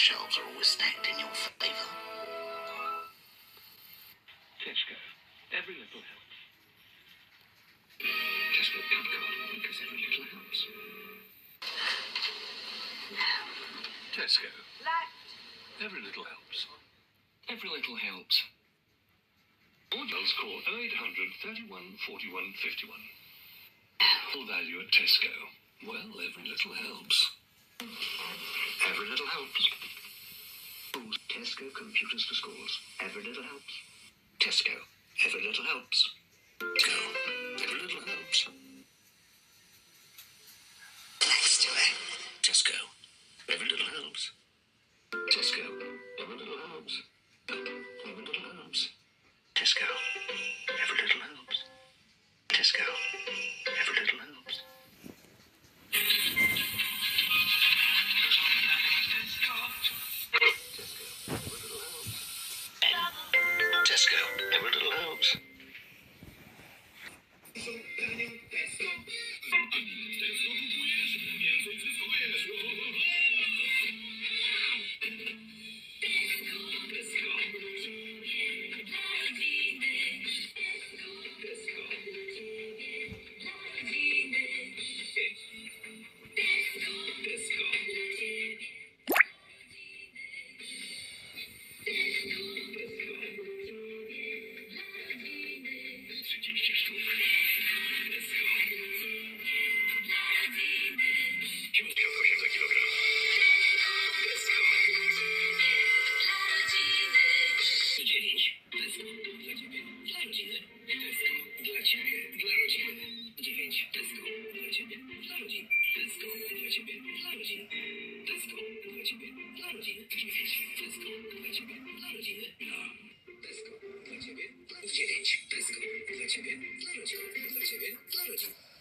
shelves are always stacked in your favor. Tesco. Every little helps. Tesco Pepcard, because every little helps. Tesco. Every little helps. Every little helps. Orders call 0800 31 41 51. Full value at Tesco. Well, every little helps. Every little helps. Tesco computers for schools. Every little helps. Tesco. Every little helps. Tesco. Every little helps. Next to it. Tesco. Every little helps. Tesco. Every little helps. Every little helps. Tesco.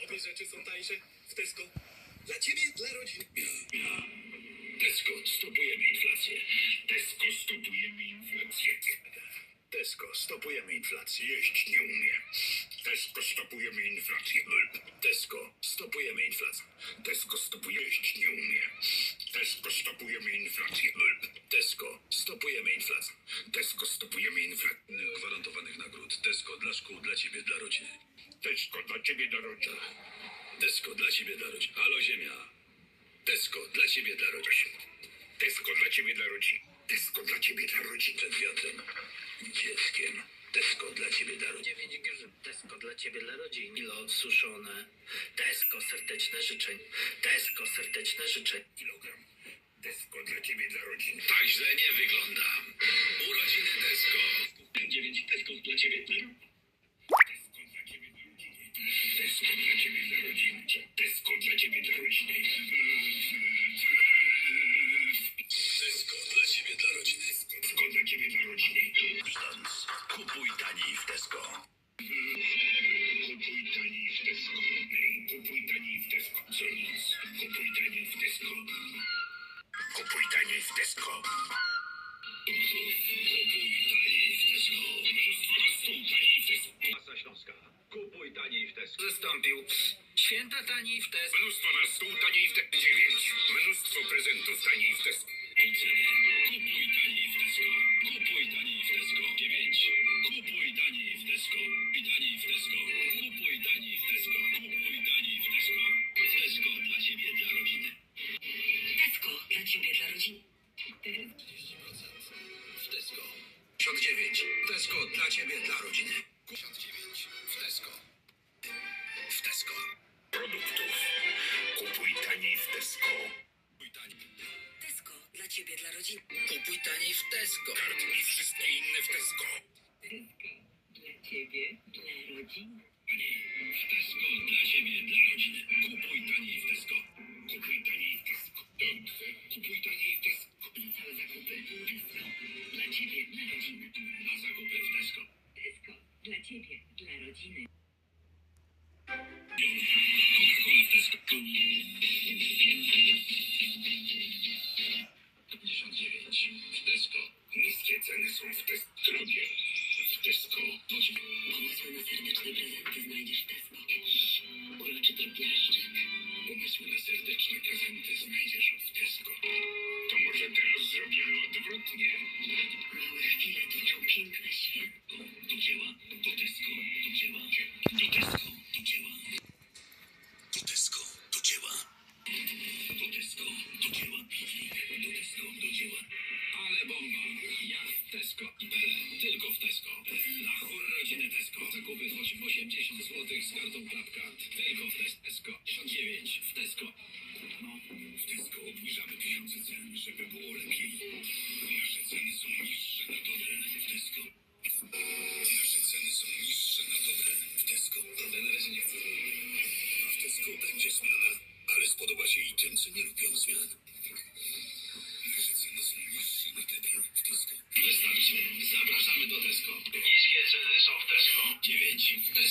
Obie rzeczy są tańsze w Tesco. Dla ciebie, dla rodziny. Tesco, stopujemy inflację. Tesco, stopujemy inflację. Tesco, stopujemy inflację. Jeść nie umie. Tesco, stopujemy inflację. Tesco, stopujemy inflację. Tesco, stopuje jeść nie umie. Tesco, stopujemy inflację. Tesco, stopujemy inflację. Tesco, stopujemy inflację. Gwarantowanych nagród. Tesco dla szkół, dla ciebie, dla rodziny. Tesco, dla ciebie, dla rodziny. Tesco dla ciebie, dla rodziny. Halo ziemia. Tesco dla ciebie, dla rodziny. Tesco, dla ciebie, dla rodziny. Tesco, dla ciebie, dla rodziny. Przed wiatrem. Dzieckiem. Tesco dla ciebie, dla rodziny. 9 grzyb. Tesco dla ciebie, dla rodzin. Kilo suszone. Tesco serdeczne życzeń. Tesco serdeczne życzeń. Kilogram. Tesco, dla ciebie, dla rodziny. Tak źle nie wygląda. Urodziny Tesco. 9 Tesco, dla ciebie, dla Kupuj taniej w. Wystąpił. Święta taniej w Tesco. Mnóstwo na stół taniej w Tesco. Dziewięć. Mnóstwo prezentów taniej w Tesco. Taniej Tesco. Kupuj taniej. Tesco dla ciebie, dla rodzin. Kupuj taniej w Tesco. Kart i wszystkie inne w Tesco. Tesco dla ciebie, dla rodzin. W Tesco dla ciebie, dla rodziny. Kupuj taniej w Tesco. Kupuj taniej w Tesco. Dobrze. Kupuj taniej Tylko w Tesco. Na chore rodziny Tesco. Zakupy 80 zł z kartą Klapka. Tylko w Tesco.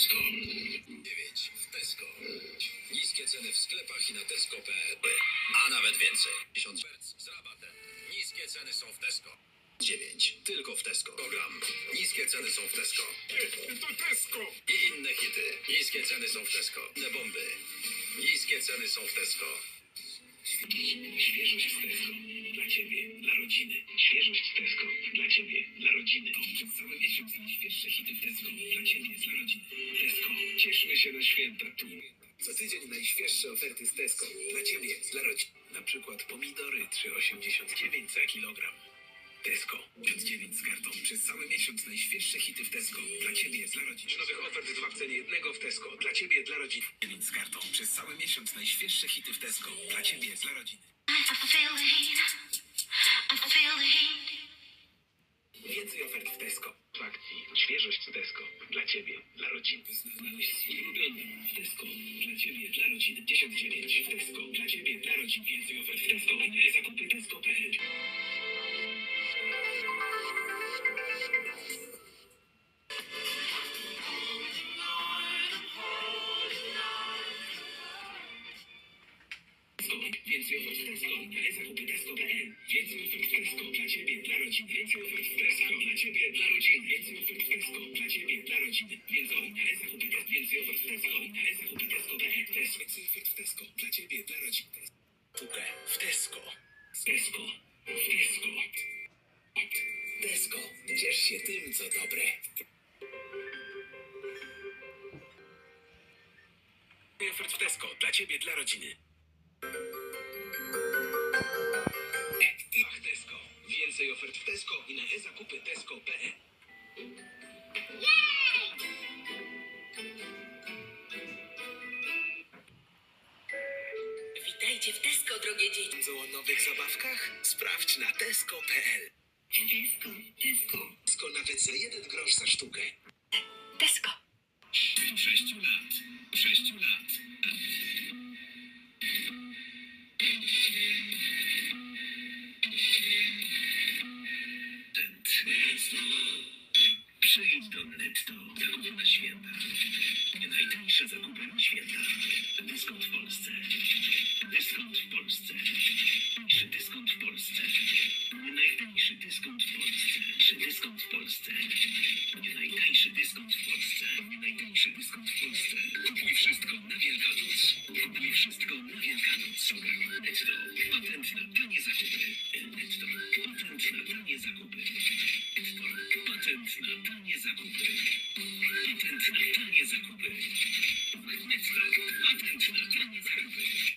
Tesco. 9 w Tesco. Niskie ceny w sklepach i na tesco.pl, a nawet więcej. 1000 z rabatem. Niskie ceny są w Tesco. 9. Tylko w Tesco. Program. Niskie ceny są w Tesco. To Tesco! I inne hity. Niskie ceny są w Tesco. Inne bomby. Niskie ceny są w Tesco. Świeżość z Tesco. Dla ciebie, dla rodziny. Świeżość z Tesco. Dla ciebie, dla rodziny. Cały miesiąc najświeższe hity w Tesco. Dla ciebie, dla rodziny. Tesco. Cieszmy się na święta. Co tydzień najświeższe oferty z Tesco. Dla ciebie, dla rodziny. Na przykład pomidory 3,89 za kilogram. Tesco. 5,9 z kartą. Przez cały miesiąc najświeższe hity w Tesco. Dla ciebie, dla rodziny. Nowych ofert dwa w cenie jednego w Tesco. Dla ciebie, dla rodziny. 9 z kartą. Przez cały miesiąc najświeższe hity w Tesco. Dla ciebie, dla heat. Więcej ofert w Tesco. W akcji świeżość z Tesco. Dla ciebie, dla rodziny. Znaleźć swój ulubiony w Tesco. Dla ciebie, dla rodziny. 1009 w Tesco. Dla ciebie, dla rodzin. Więcej ofert w Tesco. Zakupy Tesco.pl. zakupy Tesco.pl. Więcej ofert w Tesco. Dla ciebie, dla rodzin. Więcej ofert w Tesco. Dla ciebie, dla rodzin. Więcej ofert w Tesco. Dla ciebie, dla rodziny. Więcej zakupy Tesco. Więcej ofert w Tesco. Zakupy Tesco.pl. Tesco. Więcej ofert w Tesco. Dla ciebie, dla rodzin. Sztukę w Tesco. Tesco. W Tesco. Tesco. Ciesz się tym, co dobre. Ofert w Tesco. Dla ciebie, dla rodziny. W Tesco i na e-zakupy Tesco.pl. Witajcie w Tesco, drogie dzieci. Co o nowych zabawkach? Sprawdź na tesco.pl. Tesco, Tesco. Tesco nawet za jeden grosz za sztukę. Tesco. Sześciu lat. Sześciu lat. Najtańsze zakupy na święta. Dyskont w Polsce. Dyskont w Polsce. Czy dyskont w Polsce? Najtańszy dyskont w Polsce. Czy dyskont w Polsce? Najtańszy dyskont w Polsce. Najtańszy dyskont w Polsce. Kupuj wszystko na Wielkanoc. Kupuj wszystko na Wielkanoc. Netto. Patent na